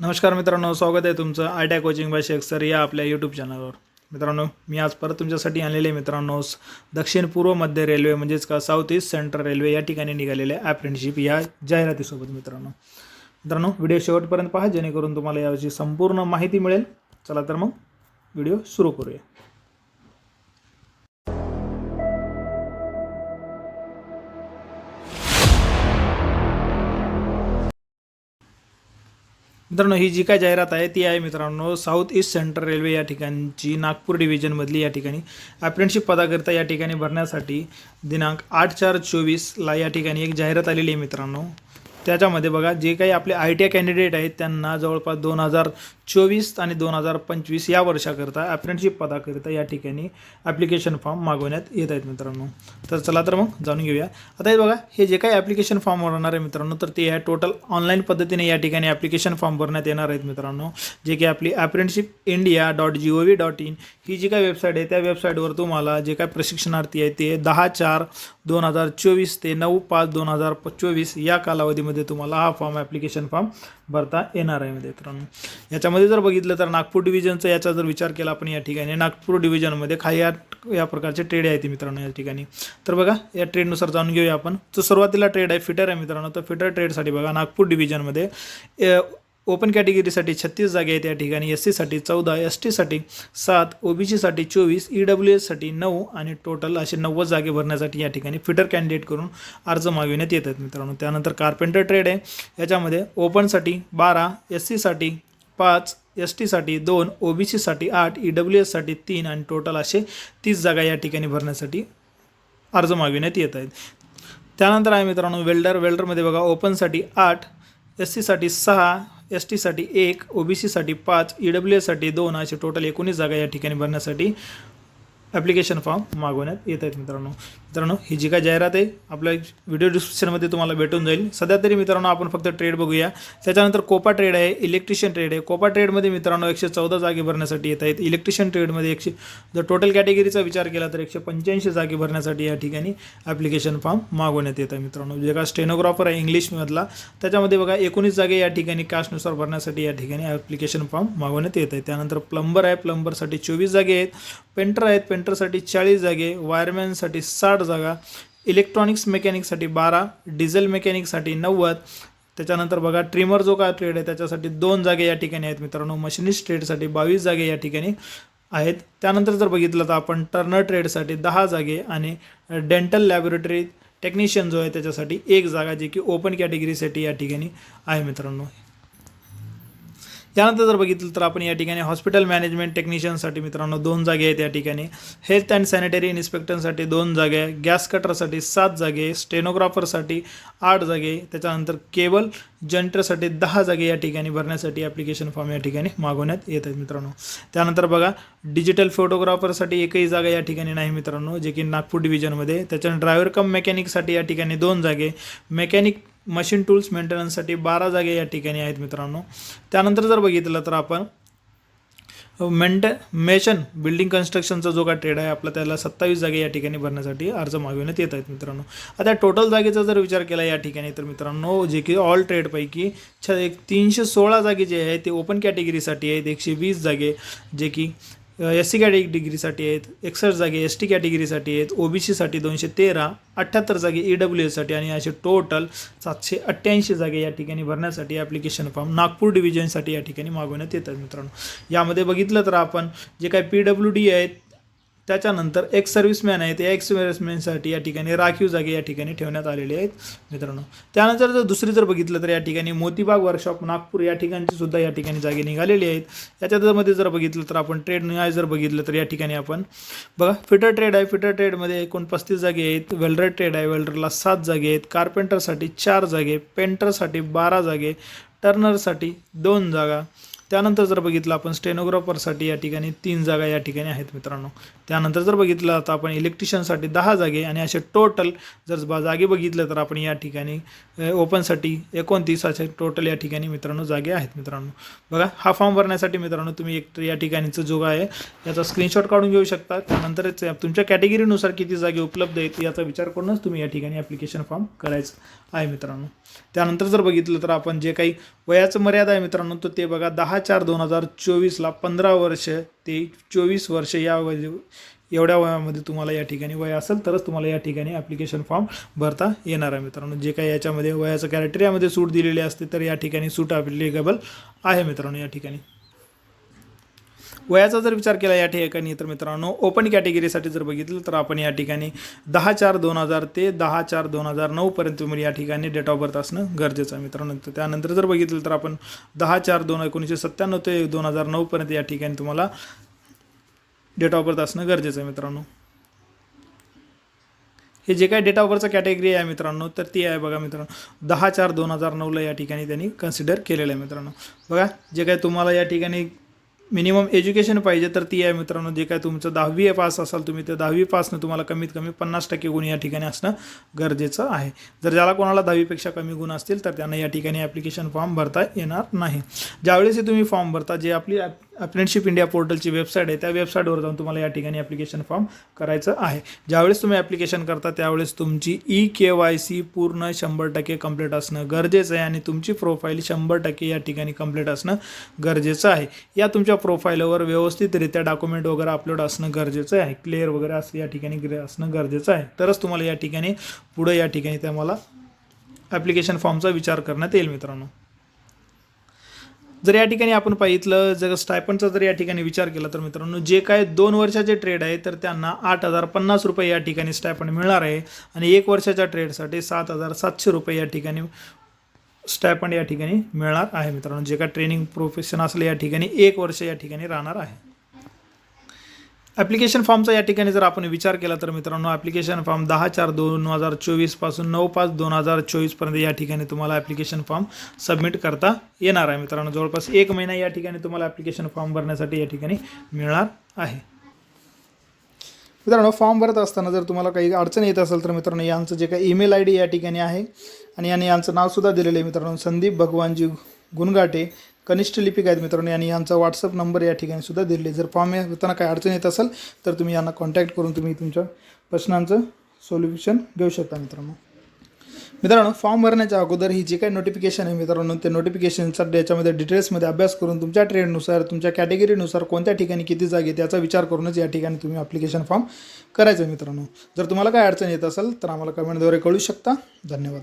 नमस्कार मित्रांनो स्वागत आहे तुमचं I T coaching by Shaikh sir या आपल्या यूट्यूब चॅनलवर मित्रांनो मी आज परत तुमच्यासाठी आणलेले आहे मित्रांनो दक्षिण पूर्व मध्य रेल्वे म्हणजेच का साऊथ ईस्ट सेंट्रल रेल्वे या ठिकाणी निघालेल्या अप्रेंटिशिप या जाहिरातीसोबत मित्रांनो. मित्रांनो व्हिडिओ शेवटपर्यंत पहा जेणेकरून तुम्हाला याविषयी संपूर्ण माहिती मिळेल. चला तर मग व्हिडिओ सुरू करूया. मित्रांनो ही जी काय जाहिरात आहे ती आहे मित्रांनो साऊथ ईस्ट सेंट्रल रेल्वे या ठिकाणची नागपूर डिव्हिजनमधली या ठिकाणी. अप्रेंटशिप पदाकरिता या ठिकाणी भरण्यासाठी दिनांक आठ चार चोवीसला या ठिकाणी एक जाहिरात आलेली आहे मित्रांनो. त्याच्यामध्ये बघा जे काही आपले आय टी आय कॅन्डिडेट आहेत त्यांना जवळपास दोन हजार चोवीस आणि दोन हजार पंचवीस या वर्षाकरता अप्रेंटिशिप पदाकरिता या ठिकाणी ॲप्लिकेशन फॉर्म मागवण्यात येत आहेत मित्रांनो. तर चला तर मग जाणून घेऊया. आता हे बघा हे जे काही ॲप्लिकेशन फॉर्म भरणार आहे मित्रांनो तर ते या टोटल ऑनलाईन पद्धतीने या ठिकाणी ॲप्लिकेशन फॉर्म भरण्यात येणार आहेत मित्रांनो. जे की आपली apprenticeship India dot G O V dot in ही जी काही वेबसाईट आहे त्या वेबसाईटवर तुम्हाला जे काय प्रशिक्षणार्थी आहे ते दहा चार दोन हजार चोवीस ते नऊ पाच दोन हजार प- चोवीस या कालावधीमध्ये तुम्हाला हा फॉर्म ॲप्लिकेशन फॉर्म भरता येणार आहे मित्रांनो. याच्यामध्ये जर बघितलं तर नागपूर डिव्हिजनचा याचा जर विचार केला आपण या ठिकाणी नागपूर डिव्हिजनमध्ये काही या या प्रकारचे ट्रेड आहेत मित्रांनो या ठिकाणी. तर बघा या ट्रेडनुसार जाणून घेऊया आपण. तर सुरुवातीला ट्रेड आहे फिटर आहे मित्रांनो. तर फिटर ट्रेडसाठी बघा नागपूर डिव्हिजनमध्ये ओपन कॅटेगरीसाठी छत्तीस जागे आहेत. या ठिकाणी एस सीसाठी चौदा एस टीसाठी सात ओ बी सीसाठी चोवीस ई डब्ल्यू एससाठी नऊ आणि टोटल असे नव्वद जागे भरण्यासाठी या ठिकाणी फिटर कॅन्डिडेट करून अर्ज मागविण्यात येतात मित्रांनो. त्यानंतर कार्पेंटर ट्रेड आहे. याच्यामध्ये ओपनसाठी बारा एस सीसाठी पाच एस टीसाठी दोन ओ बी सीसाठी आठ ई डब्ल्यू एससाठी तीन आणि टोटल असे तीस जागा या ठिकाणी भरण्यासाठी अर्ज मागविण्यात येत आहेत. त्यानंतर आहे मित्रांनो वेल्डर. वेल्डरमध्ये बघा ओपनसाठी आठ एस सीसाठी सहा एस टीसाठी एक ओ बी सीसाठी पाच ई डब्ल्यू एससाठी दोन असे टोटल एकोणीस जागा या ठिकाणी भरण्यासाठी ॲप्लिकेशन फॉर्म मागवण्यात येत आहेत मित्रांनो. मित्रांनो ही जी काय जाहिरात आहे आपल्या व्हिडिओ डिस्क्रिप्शनमध्ये तुम्हाला भेटून जाईल. सध्या तरी मित्रांनो आपण फक्त ट्रेड बघूया. त्याच्यानंतर कोपा ट्रेड आहे इलेक्ट्रिशियन ट्रेड आहे. कोपा ट्रेडमध्ये मित्रांनो एकशे चौदा जागे भरण्यासाठी येत आहेत. इलेक्ट्रिशियन ट्रेडमध्ये एकशे जर टोटल कॅटेगरीचा विचार केला तर एकशे पंच्याऐंशी जागे भरण्यासाठी या ठिकाणी ॲप्लिकेशन फॉर्म मागवण्यात येत आहे मित्रांनो. जे का स्टेनोग्राफर आहे इंग्लिशमधला त्याच्यामध्ये बघा एकोणीस जागे या ठिकाणी कास्टनुसार भरण्यासाठी या ठिकाणी ॲप्लिकेशन फॉर्म मागवण्यात येत आहे. त्यानंतर प्लंबर आहे प्लंबरसाठी चोवीस जागे आहेत. पेंटर आहेत पेंटर सेंटरसाठी चाळीस जागे वायरमॅनसाठी साठ जागा इलेक्ट्रॉनिक्स मेकॅनिकसाठी बारा डिझेल मेकॅनिकसाठी नव्वद. त्याच्यानंतर बघा ट्रिमर जो काय ट्रेड आहे त्याच्यासाठी दोन जागे या ठिकाणी आहेत मित्रांनो. मशिनिस्ट ट्रेडसाठी बावीस जागे या ठिकाणी आहेत. त्यानंतर जर बघितलं तर आपण टर्नर ट्रेडसाठी दहा जागे आणि डेंटल लॅबोरेटरी टेक्निशियन जो आहे त्याच्यासाठी एक जागा जी की ओपन कॅटेगरीसाठी या ठिकाणी आहे मित्रांनो. त्यानंतर जर बघितलं तर आपण या ठिकाणी हॉस्पिटल मॅनेजमेंट टेक्निशियनसाठी मित्रांनो दोन जागे आहेत या ठिकाणी. हेल्थ अँड सॅनिटरी इन्स्पेक्टरसाठी दोन जागे आहे गॅस कटरसाठी सात जागे स्टेनोग्राफरसाठी आठ जागे त्याच्यानंतर केबल जंटरसाठी दहा जागे या ठिकाणी भरण्यासाठी ॲप्लिकेशन फॉर्म या ठिकाणी मागवण्यात येत आहेत मित्रांनो. त्यानंतर बघा डिजिटल फोटोग्राफरसाठी एकही जागा या ठिकाणी नाही मित्रांनो जे की नागपूर डिव्हिजनमध्ये त्याच्यानंतर ड्रायव्हर कम मेकॅनिकसाठी या ठिकाणी दोन जागे. मेकॅनिक मशीन टूल्स मेंटेनन्ससाठी बारा जागे या ठिकाणी आहेत मित्रांनो. त्यानंतर जर बघितलं तर आपण मेंटे मेशन बिल्डिंग कन्स्ट्रक्शनचा जो काय ट्रेड आहे आपला त्याला सत्तावीस जागे या ठिकाणी भरण्यासाठी अर्ज मागविण्यात येत आहेत मित्रांनो. आता टोटल जागेचा जर विचार केला या ठिकाणी तर मित्रांनो जे की ऑल ट्रेडपैकी छ एक तीनशे सोळा जागे जे आहे ते ओपन कॅटेगरीसाठी आहेत. एकशे वीस जागे जे की एस सी कॅटेगरीसाठी आहेत एकसष्ट जागे एस टी कॅटेगरीसाठी आहेत ओ बी सीसाठी दोनशे तेरा अठ्ठ्याहत्तर जागे ई डब्ल्यू एससाठी आणि असे टोटल सातशे अठ्ठ्याऐंशी जागे या ठिकाणी भरण्यासाठी ॲप्लिकेशन फॉर्म नागपूर डिव्हिजनसाठी या ठिकाणी मागवण्यात येतात मित्रांनो. यामध्ये बघितलं तर आपण जे काही पी डब्ल्यू डी आहेत त्याच्यानंतर एक्स सर्व्हिसमॅन आहेत या एक्स सर्व्हिसमॅनसाठी या ठिकाणी राखीव जागे या ठिकाणी ठेवण्यात आलेले आहेत मित्रांनो. त्यानंतर जर दुसरी जर बघितलं तर या ठिकाणी मोतीबाग वर्कशॉप नागपूर या ठिकाणची सुद्धा या ठिकाणी जागे निघालेली आहेत. याच्यामध्ये जर बघितलं तर आपण ट्रेड न्याय जर बघितलं तर या ठिकाणी आपण बघा फिटर ट्रेड आहे. फिटर ट्रेडमध्ये एकूण पस्तीस जागे आहेत वेल्डर ट्रेड आहे. वेल्डरला सात जागे आहेत. कार्पेंटरसाठी चार जागे पेंटरसाठी बारा जागे टर्नरसाठी दोन जागा त्यानंतर जर बघितलं आपण स्टेनोग्राफरसाठी या ठिकाणी तीन जागा या ठिकाणी आहेत मित्रांनो. त्यानंतर जर बघितलं तर आपण इलेक्ट्रिशियनसाठी दहा जागे आणि असे टोटल जर बा जागे बघितलं तर आपण या ठिकाणी ओपनसाठी एकोणतीस असे टोटल या ठिकाणी मित्रांनो जागे आहेत मित्रांनो. बघा हा फॉर्म भरण्यासाठी मित्रांनो तुम्ही एक या ठिकाणीचं जो आहे याचा स्क्रीनशॉट काढून घेऊ शकता. त्यानंतरच तुमच्या कॅटेगरीनुसार किती जागे उपलब्ध आहेत याचा विचार करूनच तुम्ही या ठिकाणी ॲप्लिकेशन फॉर्म करायचं आहे मित्रांनो. त्यानंतर जर बघितलं तर आपण जे काही वयाचं मर्यादा आहे मित्रांनो तर ते बघा दहा चार दोन हजार चोवीसला पंधरा वर्ष ते चोवीस वर्ष या वय एवढ्या वयामध्ये तुम्हाला या ठिकाणी वय असेल तरच तुम्हाला या ठिकाणी ॲप्लिकेशन फॉर्म भरता येणार आहे मित्रांनो. जे काही याच्यामध्ये वयाचं क्रायटेरियामध्ये सूट दिलेली असते तर या ठिकाणी सूट ॲप्लिकेबल आहे मित्रांनो या ठिकाणी. वयाचा जर विचार केला या ठिकाणी तर मित्रांनो ओपन कॅटेगरीसाठी जर बघितलं तर आपण या ठिकाणी दहा चार दोन हजार ते दहा चार दोन हजार नऊपर्यंत तुम्ही या ठिकाणी डेट ऑफ बर्थ असणं गरजेचं आहे मित्रांनो. तर त्यानंतर जर बघितलं तर आपण दहा चार दोन एकोणीसशे सत्त्याण्णव ते दोन हजार नऊपर्यंत या ठिकाणी तुम्हाला डेट ऑफ बर्थ असणं गरजेचं आहे मित्रांनो. हे जे काही डेट ऑफ बर्थचं कॅटेगरी आहे मित्रांनो तर ती आहे बघा मित्रांनो दहा चार दोन हजार नऊला या ठिकाणी त्यांनी कन्सिडर केलेलं आहे मित्रांनो. बघा जे काही तुम्हाला या ठिकाणी मिनिमम एज्युकेशन पाहिजे तर ती आहे मित्रांनो. जे काय तुमचं दहावी पास असाल तुम्ही तर दहावी पासनं तुम्हाला कमीत कमी पन्नास टक्के गुण या ठिकाणी असणं गरजेचं आहे. जर ज्याला कोणाला दहावीपेक्षा कमी गुण असतील तर त्यांना या ठिकाणी ॲप्लिकेशन फॉर्म भरता येणार नाही. ज्यावेळेस तुम्ही फॉर्म भरता जे आपली अप्रेंटशिप इंडिया पोर्टलची वेबसाईट आहे. त्या वेबसाईटवर जाऊन तुम्हाला या ठिकाणी ॲप्लिकेशन फॉर्म करायचं आहे. ज्यावेळेस तुम्ही ॲप्लिकेशन करता त्यावेळेस तुमची ई के वाय सी पूर्ण शंभर टक्के कंप्लीट असणं गरजेचं आहे आणि तुमची प्रोफाईल शंभर टक्के या ठिकाणी कंप्लीट असणं गरजेचं आहे. या तुमच्या प्रोफाईलवर व्यवस्थितरित्या डॉक्युमेंट वगैरे अपलोड असणं गरजेचं आहे. क्लिअर वगैरे असं या ठिकाणी असणं गरजेचं आहे. तरच तुम्हाला या ठिकाणी पुढं या ठिकाणी त्याला ॲप्लिकेशन फॉर्मचा विचार करण्यात येईल मित्रांनो. जर या ठिकाणी आपण पाहितलं जर स्टायपनचा जर या ठिकाणी विचार केला तर मित्रांनो जे काय दोन वर्षाचे ट्रेड आहे तर त्यांना आठ हजार पन्नास रुपये या ठिकाणी स्टायपन मिळणार आहे आणि एक वर्षाच्या ट्रेडसाठी सात हजार सातशे रुपये या ठिकाणी स्टायपंड या ठिकाणी मिळणार आहे मित्रांनो. जे काय ट्रेनिंग प्रोफेशन असलं या ठिकाणी एक वर्ष या ठिकाणी राहणार आहे. ॲप्लिकेशन फॉर्मचा या ठिकाणी जर आपण विचार केला तर मित्रांनो ॲप्लिकेशन फॉर्म दहा चार दोन हजार चोवीसपासून नऊ पाच दोन हजार चोवीसपर्यंत या ठिकाणी तुम्हाला ॲप्लिकेशन फॉर्म सबमिट करता येणार आहे. मित्रांनो जवळपास एक महिना या ठिकाणी तुम्हाला ॲप्लिकेशन फॉर्म भरण्यासाठी या ठिकाणी मिळणार आहे. मित्रांनो फॉर्म भरत असताना जर तुम्हाला काही अडचण येत असेल तर मित्रांनो यांचं जे काही ईमेल आय डी या ठिकाणी आहे आणि यांनी यांचं नावसुद्धा दिलेलं आहे मित्रांनो संदीप भगवानजी गुणगाटे. कनिष्ठ लिपिक आहेत मित्रांनो आणि यांचा व्हॉट्सअप नंबर या ठिकाणी सुद्धा दिले जर फॉर्म भरताना काही अडचण येत असेल तर तुम्ही यांना कॉन्टॅक्ट करून तुम्ही तुमच्या प्रश्नांचं सोल्युशन घेऊ शकता मित्रांनो. मित्रांनो फॉर्म भरण्याच्या अगोदर ही जी काही नोटिफिकेशन आहे मित्रांनो ते नोटिफिकेशनचा याच्यामध्ये डिटेल्समध्ये अभ्यास करून तुमच्या ट्रेडनुसार तुमच्या कॅटेगरीनुसार कोणत्या ठिकाणी किती जागे त्याचा विचार करूनच या ठिकाणी तुम्ही ॲप्लिकेशन फॉर्म करायचं आहे मित्रांनो. जर तुम्हाला काय अडचण येत असेल तर आम्हाला कमेंटद्वारे कळू शकता. धन्यवाद.